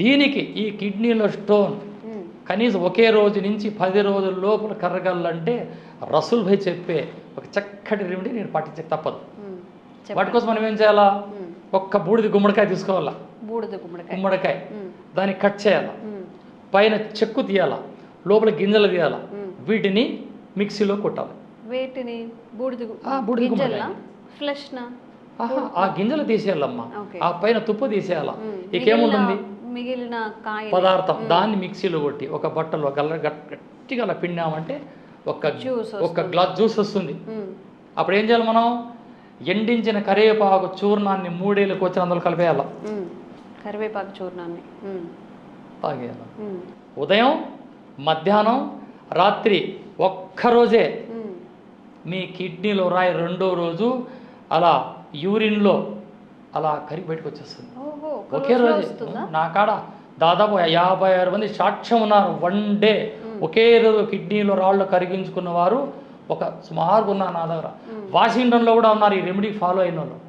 దీనికి ఈ కిడ్నీలో స్టోన్. కనీసం ఒకే రోజు నుంచి పది రోజుల లోపల కరగాలంటే రసూల్ భాయ్ చెప్పే ఒక చక్కటి రెమెడీ నేను పాటించక తప్పదు. వాటి కోసం మనం ఏం చేయాలా? ఒక్క బూడిద గుమ్మడికాయ తీసుకోవాలా? బూడిద గుమ్మడికాయ. గుమ్మడికాయ. దాన్ని కట్ చేయాలా? పైన చెక్కు తీయాలా? లోపల గింజలు తీయాలా. వీటిని మిక్సీలో కొట్టాలి. వేటిని బూడిద ఆ, బూడిద గింజల్నా గుమ్మడికాయ. ఫ్లెష్నా? ఆహా, ఆ గింజలు తీసేయాలమ్మా. ఆ పైన తుప్పు తీసేయాలా? ఇకేముంటుంది? మిగిలిన- కాయ పదార్థం దాన్ని మిక్సీలో కొట్టి ఒక బట్టలో గల్ల గట్- గట్టిగా అలా పిండామంటే ఒక జ్యూస్ ఒక గ్లాస్ జ్యూస్ వస్తుంది. అప్పుడు ఏం చేయాలి మనం? ఎండించిన కరివేపాకు చూర్ణాన్ని మూడేళ్ళకి వచ్చిన అందులో కలిపేయాలి. కరివేపాకు చూర్ణాన్ని. తాగేయాలి. ఉదయం మధ్యాహ్నం రాత్రి ఒక్కరోజే మీ కిడ్నీలో రాయి రెండో రోజు అలా యూరిన్లో అలా కరిగి బయటకు వచ్చేస్తుంది. ఒకే రోజు. నా కాడ దాదాపు యాభై ఆరు మంది సాక్ష్యం ఉన్నారు వన్ డే. ఒకే రోజు కిడ్నీలో రాళ్ళు కరిగించుకున్న వారు ఒక సుమారుగా ఉన్నారు నా దగ్గర. వాషింగ్టన్లో కూడా ఉన్నారు ఈ రెమెడీ ఫాలో అయిన వాళ్ళు.